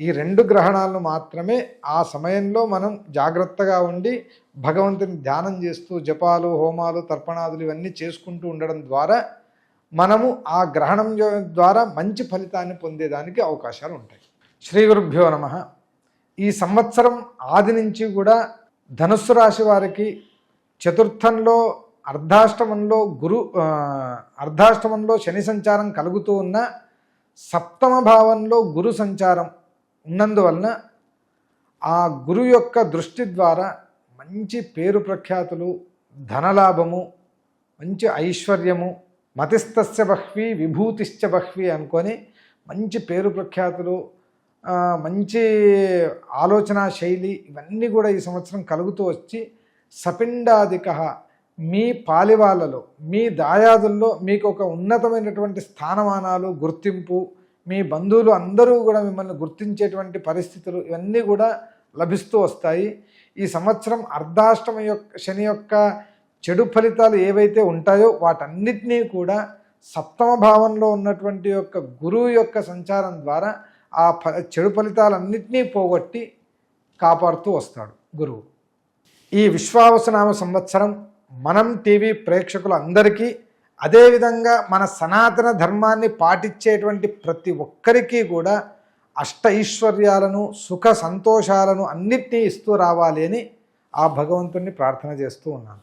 ఈ రెండు గ్రహణాలను మాత్రమే ఆ సమయంలో మనం జాగ్రత్తగా ఉండి భగవంతుని ధ్యానం చేస్తూ జపాలు హోమాలు తర్పణాదులు ఇవన్నీ చేసుకుంటూ ఉండడం ద్వారా మనము ఆ గ్రహణం ద్వారా మంచి ఫలితాన్ని పొందేదానికి అవకాశాలు ఉంటాయి. శ్రీ గురుభ్యో నమ. ఈ సంవత్సరం ఆది నుంచి కూడా ధనుస్సు రాశి వారికి చతుర్థంలో అర్ధాష్టమంలో గురు అర్ధాష్టమంలో శని సంచారం కలుగుతూ ఉన్న సప్తమ భావంలో గురు సంచారం ఉన్నందువలన ఆ గురు యొక్క దృష్టి ద్వారా మంచి పేరు ప్రఖ్యాతులు ధనలాభము మంచి ఐశ్వర్యము మతిస్తస్య బహ్వి విభూతిశ్చ బహ్వి అనుకొని మంచి పేరు ప్రఖ్యాతులు మంచి ఆలోచన శైలి ఇవన్నీ కూడా ఈ సంవత్సరం కలుగుతూ వచ్చి సపిండాదిక మీ పాలివాళ్ళలో మీ దాయాదుల్లో మీకు ఒక ఉన్నతమైనటువంటి స్థానమానాలు గుర్తింపు మీ బంధువులు అందరూ కూడా మిమ్మల్ని గుర్తించేటువంటి పరిస్థితులు ఇవన్నీ కూడా లభిస్తూ వస్తాయి. ఈ సంవత్సరం అర్ధాష్టమ యొక్క శని యొక్క చెడు ఫలితాలు ఏవైతే ఉంటాయో వాటన్నిటినీ కూడా సప్తమ భావంలో ఉన్నటువంటి యొక్క గురువు యొక్క సంచారం ద్వారా ఆ ఫ చెడు ఫలితాలన్నింటినీ పోగొట్టి కాపాడుతూ వస్తాడు గురువు. ఈ విశ్వావసనామ సంవత్సరం మనం టీవీ ప్రేక్షకులందరికీ అదేవిధంగా మన సనాతన ధర్మాన్ని పాటించేటువంటి ప్రతి ఒక్కరికి కూడా అష్ట ఐశ్వర్యాలను సుఖ సంతోషాలను అన్నిటినీ ఇస్తూ రావాలి అని ఆ భగవంతుణ్ణి ప్రార్థన చేస్తూ ఉన్నాను.